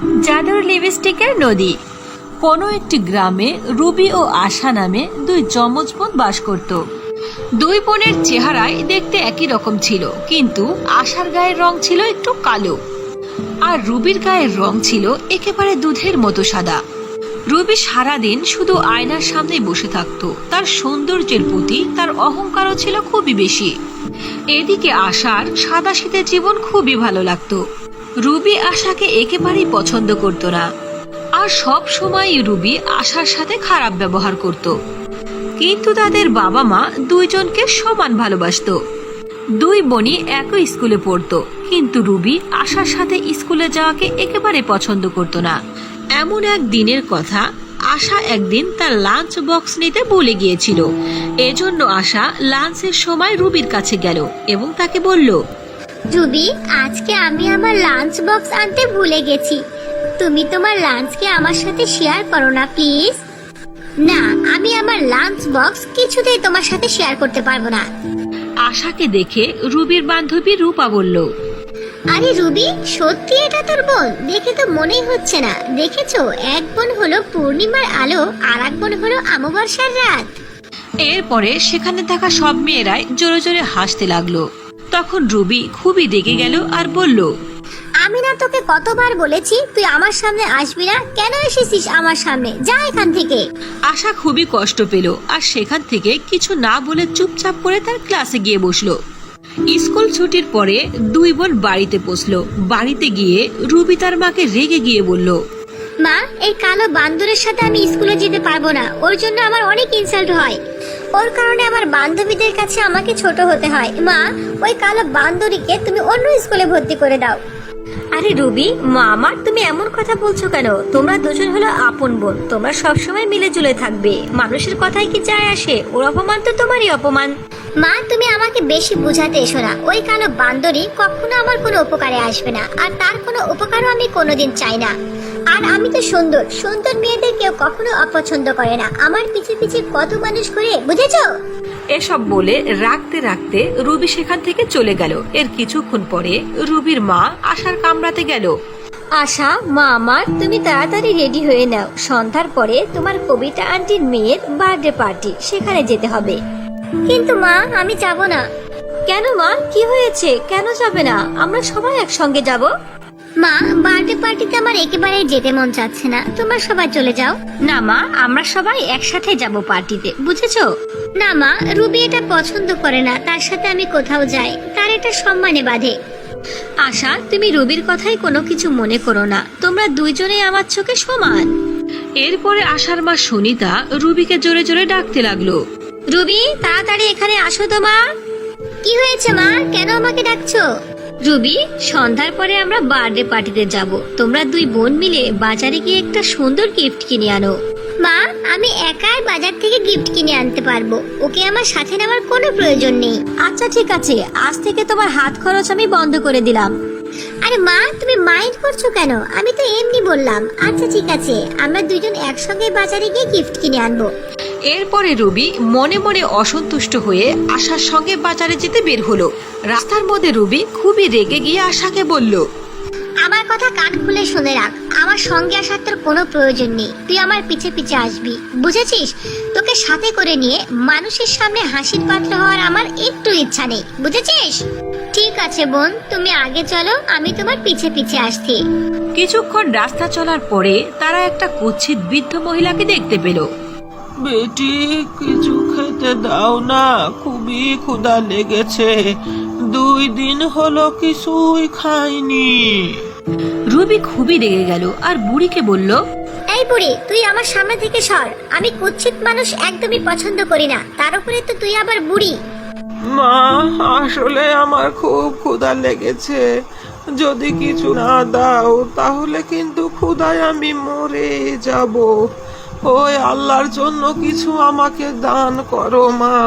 জাদুর লিপস্টিকের নদী। কোনো একটি গ্রামে রুবি ও আশা নামে দুই যমজ বোন বাস করত। দুই বোনের চেহারায় দেখতে একই রকম ছিল, কিন্তু আশার গায়ের রং ছিল একটু কালো। আর রুবির গায়ের রং ছিল একেবারে দুধের মতো সাদা। রুবি সারাদিন শুধু আয়নার সামনে বসে থাকতো। তার সৌন্দর্যের প্রতি তার অহংকারও ছিল খুবই বেশি। এদিকে আশার সাদা শীতের জীবন খুবই ভালো লাগতো। রুবি আশাকে একেবারেই পছন্দ করত না। আর সব সময় রুবি আশার সাথে খারাপ ব্যবহার করত। কিন্তু তাদের বাবা মা দুইজনকে সমান ভালোবাসত। দুই বোনই একই স্কুলে পড়তো, কিন্তু রুবি আশার সাথে স্কুলে যাওয়াকে একেবারে পছন্দ করত না। এমন এক দিনের কথা আশা একদিন তার লাঞ্চ বক্স নিতে ভুলে গিয়েছিল। এজন্য আশা লাঞ্চের সময় রুবির কাছে গেল এবং তাকে বলল রুবি আজকে আমি আমার লাঞ্চ বক্স আনতে ভুলে গেছি। তুমি তোমার লাঞ্চকে আমার সাথে শেয়ার করো না প্লিজ না আমি আমার লাঞ্চ বক্স কিছুতেই তোমার সাথে শেয়ার করতে পারব না। আশাকে দেখে রুবির বান্ধবী রূপা বলল আরে রুবি সত্যি এটা তোর বোন? দেখে তো মনেই হচ্ছে না। দেখেছ এক বোন হলো পূর্ণিমার আলো আর এক বোন হলো অমাবস্যার রাত। এরপরে সেখানে থাকা সব মেয়েরাই জোরে জোরে হাসতে লাগল। তখন রুবি খুবই রেগে গেল আর বলল আমি না তোকে কতবার বলেছি তুই আমার সামনে আসবি না? কেন এসেছিস আমার সামনে? যা এখান থেকে। আশা খুবই কষ্ট পেল আর সেখান থেকে কিছু না বলে চুপচাপ করে তার ক্লাসে গিয়ে বসল। স্কুল ছুটির পরে দুই বোন বাড়িতে বসল বাড়িতে গিয়ে রুবি তার মাকে রেগে গিয়ে বলল মা এই কালো বান্দরের সাথে আমি স্কুলে যেতে পারব না। ওর জন্য আমার অনেক ইনসাল্ট হয়। ওর কারণে আমার বান্ধবীদের কাছে আমাকে ছোট হতে হয়। মা ওই কালো বান্দরীকে তুমি অন্য স্কুলে ভর্তি করে দাও। আরে রুবি মা আমার তুমি এমন কথা বলছো কেন? তোমরা দুজন হলো আপন বোন। তোমরা সবসময় মিলে জুলে থাকবে। মানুষের কথাই কি যায় আসে? ওর অপমান তো তোমারই অপমান। মা তুমি আমাকে বেশি বুঝাতে এসো না। ওই কালো বান্দরী কখনো আমার কোনো উপকারে আসবে না। আর তার কোনো উপকারও আমি কোনোদিন চাই না। আর আমি তো সুন্দর। সুন্দর মেয়েদের কেউ কখনো অপছন্দ করে না। আমার পিছে পিছে কত মানুষ ঘুরে বুঝেছ? এসব বলে রাখতে রাখতে রুবি সেখান থেকে চলে গেল। এর কিছুক্ষণ পরে রুবির মা আশার কামড়াতে গেল। আশা মা আমার তুমি তাড়াতাড়ি রেডি হয়ে নাও। সন্ধ্যার পরে তোমার কবিতা আন্টির মেয়ের বার্থডে পার্টি সেখানে যেতে হবে। কিন্তু মা আমি যাব না। কেন মা? কি হয়েছে? কেন যাবে না? আমরা সবাই একসঙ্গে যাব। মা বার্থডে পার্টিতে আমার একেবারে যেতে মন চাচ্ছে না। তোমরা সবাই চলে যাও। না মা আমরা সবাই একসাথে যাব পার্টিতে বুঝেছ? না মা রুবি এটা পছন্দ করে না তার সাথে আমি কোথাও যাই তার এটা সম্মানে বাধে। আশা তুমি রুবির কথাই কোনো কিছু মনে করো না তোমরা দুইজনেই আমার চোখে সমান। এরপরে আশার মা সুনিতা রুবিকে জোরে জোরে ডাকতে লাগল। রুবি তাড়াতাড়ি এখানে আসো তো মা। কি হয়েছে মা? কেন আমাকে ডাকছো? রুবি সন্ধ্যার পরে আমরা বার্থডে পার্টিতে যাব। তোমরা দুই বোন মিলে বাজারে গিয়ে একটা সুন্দর গিফট কিনে আনো। মা আমি একাই বাজার থেকে গিফট কিনে আনতে পারব। ওকে আমার সাথে নেওয়ার কোনো প্রয়োজন নেই। আচ্ছা ঠিক আছে। আজ থেকে তোমার হাত খরচ আমি বন্ধ করে দিলাম। আরে মা তুমি মাইন্ড করছ কেন? আমি তো এমনি বললাম। আচ্ছা ঠিক আছে। আমরা দুজন একসঙ্গে বাজারে গিয়ে গিফট কিনে আনব। এরপরে রুবি মনে মনে অসন্তুষ্ট হয়ে আশার সঙ্গে বাজারে যেতে বের হলো। রাস্তার মধ্যে রুবি খুবই রেগে গিয়ে আশাকে বলল আমার কথা কান খুলে শুনে রাখ। আমার সঙ্গে আসার তোর কোনো প্রয়োজন নেই। তুই আমার পিছে পিছে আসবি বুঝেছিস? তোকে সাথে করে নিয়ে মানুষের সামনে হাসির পাত্র হওয়ার আমার একটু ইচ্ছা নেই বুঝেছিস? ঠিক আছে বোন তুমি আগে চলো আমি তোমার পিছে পিছে আসছি। কিছুক্ষণ রাস্তা চলার পরে তারা একটা কুচ্ছিত বৃদ্ধ মহিলাকে দেখতে পেল। বেটি কিছু খেতে দাও না খুবই ক্ষুধা লেগেছে। দুই দিন হলো কিছুই খাইনি। রুবি খুবই রেগে গেল আর বুড়িকে বলল এই বুড়ি তুই আমার সামনে থেকে সর। আমি কুচ্ছিত মানুষ একদমই পছন্দ করি না। তার উপরে তো তুই আবার বুড়ি। মা আসলে আমার খুব ক্ষুধা লেগেছে। যদি কিছু না দাও তাহলে কিন্তু ক্ষুধায় আমি মরে যাব। ওই আল্লাহর জন্য কিছু আমাকে দান করো মা।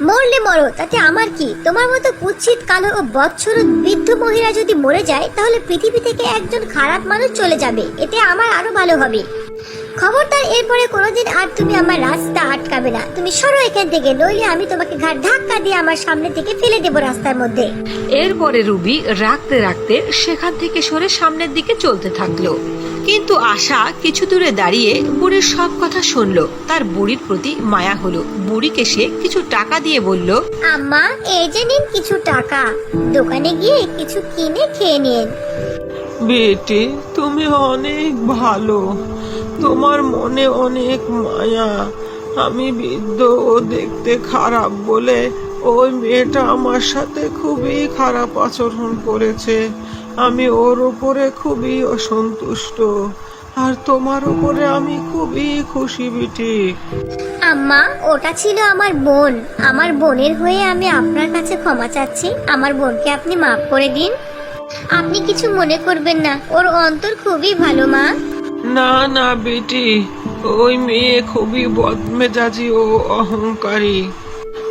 মরলে মরো, তাতে আমার কি? তোমার মতো কুৎসিত, কালো ও বৎসর বৃদ্ধ মহিলা যদি মরে যায়, তাহলে পৃথিবী থেকে একজন খারাপ মানুষ চলে যাবে। এতে আমার আরও ভালো হবে। খবরদার এরপরে কোনোদিন আর তুমি আমার রাস্তা আটকাবে না। তুমি সরো এখান থেকে নইলে আমি তোমাকে ঘাট ধাক্কা দিয়ে আমার সামনে থেকে ফেলে দেবো রাস্তার মধ্যে। এরপরে রুবি রাখতে রাখতে সেখান থেকে সরে সামনের দিকে চলতে থাকল। কিন্তু আশা কিছু দূরে দাঁড়িয়ে বুড়ির সব কথা শুনলো। তার বুড়ির প্রতি মায়া হলো। বুড়িকে সে কিছু টাকা দিয়ে বলল আম্মা এই যে নিন কিছু টাকা। দোকানে গিয়ে কিছু কিনে খেয়ে নিন। বেটি তুমি অনেক ভালো। তোমার মনে অনেক মায়া। আমি বৃদ্ধ ও দেখতে খারাপ বলে ওই মেয়েটা আমার সাথে খুবই খারাপ আচরণ করেছে। আমি ওর ওপরে খুবই অসন্তুষ্ট। আর তোমার উপরে আমি খুবই খুশি, বিটি। আম্মা, ওটা ছিল আমার বোন। আমার বোনের হয়ে আমি আপনার কাছে ক্ষমা চাচ্ছি। আমার বোনকে আপনি মাফ করে দিন। আপনি কিছু মনে করবেন না। ওর অন্তর খুবই ভালো, মা। না না, বেটি। ওই মেয়ে খুবই বদমেজাজি ও অহংকারী।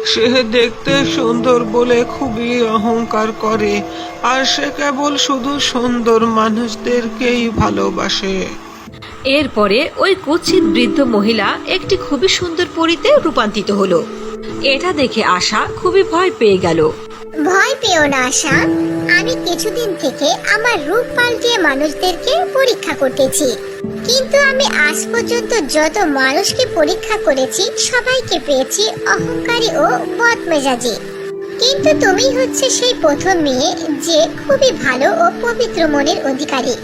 সে দেখতে সুন্দর বলে খুবই অহংকার করে, আর সে কেবল শুধু সুন্দর মানুষদেরকেই ভালোবাসে। এরপরে ওই কুৎসিত বৃদ্ধ মহিলা একটি খুবই সুন্দর পরিতে রূপান্তরিত হলো। এটা দেখে আশা খুবই ভয় পেয়ে গেল। ভয় পেও না, আশা। আমি কিছুদিন থেকে আমার রূপ পাল্টিয়ে মানুষদেরকে পরীক্ষা করতেছি। কিন্তু আমি আজ পর্যন্ত যত মানুষকে পরীক্ষা করেছি, সবাইকে পেয়েছি অহংকারী ও বদমেজাজি। কিন্তু তুমি হচ্ছে সেই প্রথম মেয়ে যে খুবই ভালো ও পবিত্র মনের অধিকারী।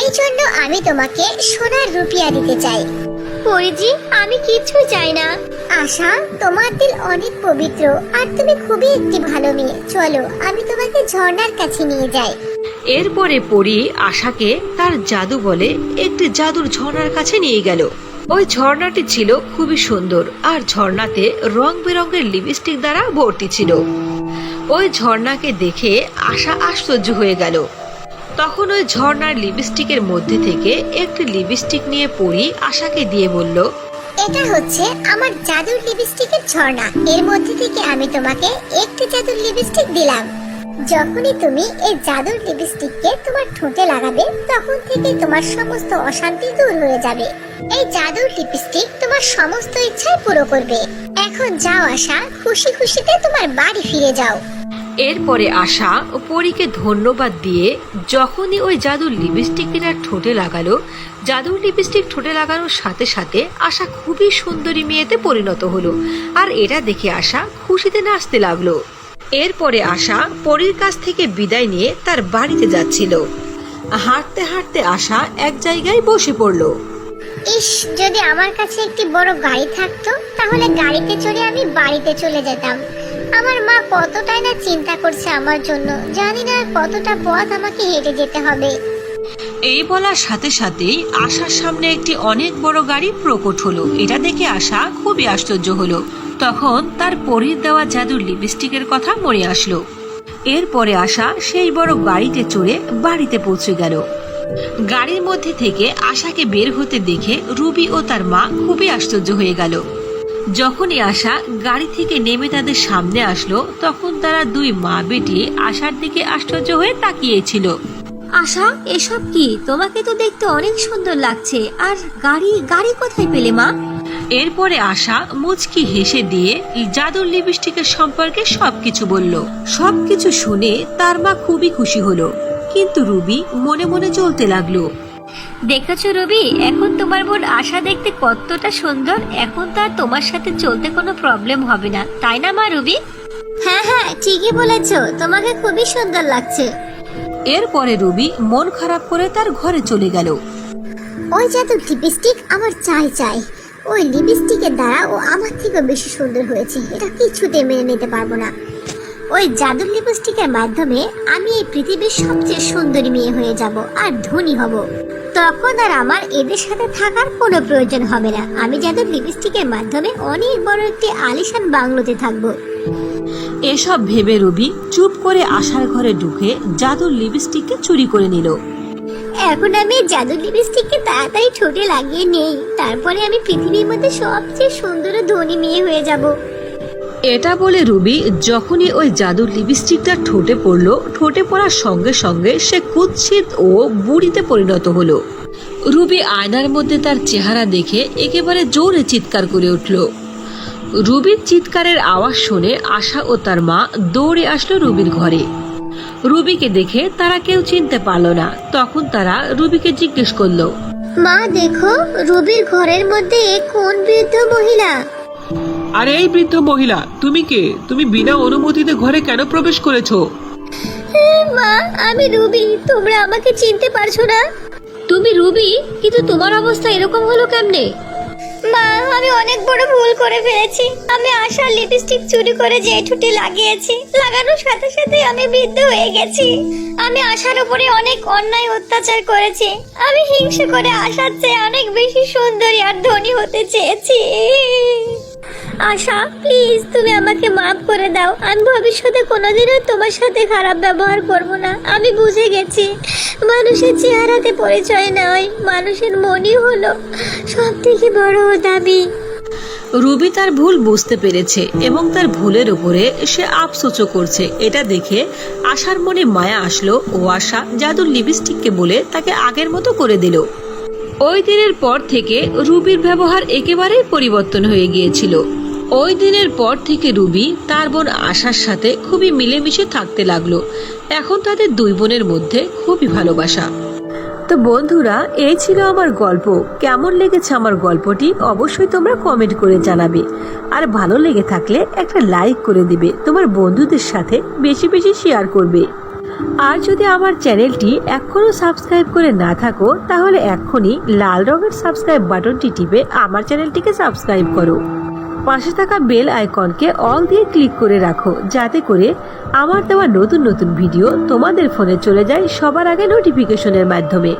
এই জন্য আমি তোমাকে সোনার রুপিয়া দিতে চাই। পরিজি আমি কিছু চাই না। আশা তোমার দিল অনেক পবিত্র আর তুমি খুবই একটি ভালো মেয়ে। চলো আমি তোমাকে ঝর্ণার কাছে নিয়ে যাই। এরপরে পরি আশাকে তার জাদু বলে একটি জাদুর ঝর্ণার কাছে নিয়ে গেল। ওই ঝর্ণাটি ছিল খুবই সুন্দর আর ঝর্ণাতে রং বেরঙের লিপস্টিক দ্বারা ভর্তি ছিল। ওই ঝর্ণাকে দেখে আশা আশ্চর্য হয়ে গেল। তখন ওই ঝর্ণার লিপস্টিকের মধ্যে থেকে একটি লিপস্টিক নিয়ে পরি আশাকে দিয়ে বলল, এটা হচ্ছে আমার জাদুর লিপস্টিকের ঝর্ণা। এর মধ্যে থেকে আমি তোমাকে একটি জাদুর লিপস্টিক দিলাম। যখনই তুমি এই জাদুর লিপস্টিককে তোমার ঠোঁটে লাগাবে, তখন থেকে তোমার সমস্ত অশান্তি দূর হয়ে যাবে। এই জাদুর লিপস্টিক তোমার সমস্ত ইচ্ছাই পুরো করবে। এখন যাও আশা, খুশি খুশিতে তোমার বাড়ি ফিরে যাও। এরপরে আশা ও পরীকে ধন্যবাদ দিয়ে যখনই ওই জাদুর লিপস্টিকটি তার ঠোঁটে লাগালো, জাদুর লিপস্টিক ঠোঁটে লাগানোর সাথে সাথে আশা খুবই সুন্দরী মেয়েতে পরিণত হলো। আর এটা দেখে আশা খুশিতে নাচতে লাগল। এরপরে আশা পরীর কাছ থেকে বিদায় নিয়ে তার বাড়িতে যাচ্ছিল। হাঁটতে হাঁটতে আশা এক জায়গায় বসে পড়ল। ইস, যদি আমার কাছে একটি বড় গাড়ি থাকতো, তাহলে গাড়িতে চড়ে আমি বাড়িতে চলে যেতাম। আমার মা কতটাই না চিন্তা করছে আমার জন্য, জানি না কতটা পথ আমাকে হেঁটে যেতে হবে। এই বলার সাথে সাথেই আশার সামনে একটি অনেক বড় গাড়ি প্রকট হলো। এটা দেখে আশা খুবই আশ্চর্য হলো। তখন তার পরীর দেওয়া জাদুর লিপস্টিকের কথা মনে আসলো। এরপরে আশা সেই বড় গাড়িতে চড়ে বাড়িতে পৌঁছে গেল। গাড়ির মধ্যে থেকে আশাকে বের হতে দেখে রুবি ও তার মা খুবই আশ্চর্য হয়ে গেল। যখনই আশা গাড়ি থেকে নেমে তাদের সামনে আসলো তখন তারা দুই মা বেটি আশার দিকে আশ্চর্য হয়ে তাকিয়েছিল। আশা এসব কি? তোমাকে তো দেখতে অনেক সুন্দর লাগছে। আর গাড়ি গাড়ি কোথায় পেলে মা? এরপরে আশা মুচকি হেসে দিয়ে জাদুর লিপস্টিকের সম্পর্কে সবকিছু বলল। সবকিছু শুনে তার মা খুবই খুশি হলো। কিন্তু রুবি মনে মনে চলতে লাগল। দেখেছ রবি? এখন তোমার বোন আশা দেখতে কতটা সুন্দর এখন তার তোমার সাথে চলতে কোনো প্রবলেম হবে না। তাই না মা রুবি? হ্যাঁ হ্যাঁ ঠিকই বলেছ। তোমাকে খুবই সুন্দর লাগছে। এরপরে রুবি মন খারাপ করে তার ঘরে চলে গেল। ওই জাদুর লিপস্টিক আমার চাই চাই। ওই লিপস্টিকের দ্বারা ও আমার থেকে বেশি সুন্দর হয়েছে। এটা কিছুতে মেনে নিতে পারব না। ওই জাদুর লিপস্টিকের মাধ্যমে আমি এই পৃথিবীর সবচেয়ে সুন্দরী মেয়ে হয়ে যাব আর ধনী হব। তখন আর আমার এদের সাথে থাকার কোনো প্রয়োজন হবে না। আমি জাদুর লিপস্টিকের মাধ্যমে অনেক বড় একটি আলিশান বাংলোতে থাকব। এসব ভেবে রবি চুপ করে আশার ঘরে ঢুকে জাদুর লিপস্টিককে চুরি করে নিল। এখন আমি জাদুর লিপস্টিককে তাড়াতাড়ি ঠোঁটে লাগিয়ে নেই। তারপরে আমি পৃথিবীর মধ্যে সবচেয়ে সুন্দর ও ধনী মেয়ে হয়ে যাব। এটা বলে রুবি, যখনই ওই জাদুর লিপস্টিকটা ঠোঁটে পড়ল, ঠোঁটে পড়ার সঙ্গে সঙ্গে সে কুৎসিত ও বুড়িতে পরিণত হলো। রুবি আয়নার মধ্যে তার চেহারা দেখে একেবারে জোরে চিৎকার করে উঠল। রুবির চিৎকারের আওয়াজ শুনে আশা ও তার মা দৌড়ে আসলো রুবির ঘরে। রুবিকে দেখে তারা কেউ চিনতে পারল না। তখন তারা রুবিকে জিজ্ঞেস করল, মা, দেখো, রুবির ঘরের মধ্যে কোন বৃদ্ধ মহিলা? আরে এই বৃদ্ধ মহিলা, তুমি কে? তুমি বিনা অনুমতিতে ঘরে কেন প্রবেশ করেছ? মা, আমি রুবি, তোমরা আমাকে চিনতে পারছ না? তুমি রুবি, কিন্তু তোমার অবস্থা এরকম হলো কেমনে? মা, আমি অনেক বড় ভুল করে ফেলেছি। আমি আশার লিপস্টিক চুরি করে জেঠুটি লাগিয়েছি। লাগানোর সাথে সাথে আমি বৃদ্ধ হয়ে গেছি। আমি আশার উপরে অনেক অন্যায় অত্যাচার করেছি। আমি হিংসে করে আশার চেয়ে অনেক বেশি সুন্দরী আর ধনী হতে চেয়েছি। আশা প্লিজ তুমি আমাকে মাফ করে দাও। আমি ভবিষ্যতে কোনোদিনও তোমার সাথে খারাপ ব্যবহার করব না। আমি বুঝে গেছি, মানুষের চেহারাতে পরিচয় নয় মানুষের মনই হলো সব থেকে বড় দাবি রুবি তার ভুল বুঝতে পেরেছে এবং তার ভুলের উপরে সে আফসোচও করছে। এটা দেখে আশার মনে মায়া আসলো ও আশা জাদুর লিপস্টিককে বলে তাকে আগের মতো করে দিল। ওই দিনের পর থেকে রুবির ব্যবহার একেবারেই পরিবর্তন হয়ে গিয়েছিল। ওই দিনের পর থেকে রুবি তার বোন আশার সাথে খুবই মিলেমিশে থাকতে লাগল। এখন তাদের দুই বোনের মধ্যে খুবই ভালোবাসা। তো বন্ধুরা, এই ছিল আমার গল্প। কেমন লেগেছে আমার গল্পটি অবশ্যই তোমরা কমেন্ট করে জানাবে। আর ভালো লেগে থাকলে একটা লাইক করে দিবে। তোমার বন্ধুদের সাথে বেশি বেশি শেয়ার করবে। আর যদি আমার চ্যানেলটি এখনও সাবস্ক্রাইব করে না থাকো, তাহলে এক্ষুনি লাল রঙের সাবস্ক্রাইব বাটনটি টিপে আমার চ্যানেলটিকে সাবস্ক্রাইব করো। পাশে থাকা বেল আইকনকে অল দিয়ে ক্লিক করে রাখো, যাতে করে আমার দেওয়া নতুন নতুন ভিডিও তোমাদের ফোনে চলে যায় সবার আগে নোটিফিকেশনের মাধ্যমে।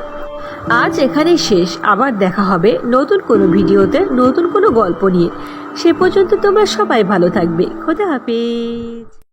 আজ এখানেই শেষ, আবার দেখা হবে নতুন কোনো ভিডিওতে নতুন কোনো গল্প নিয়ে। সে পর্যন্ত তোমরা সবাই ভালো থাকবে। খোদা হাফেজ।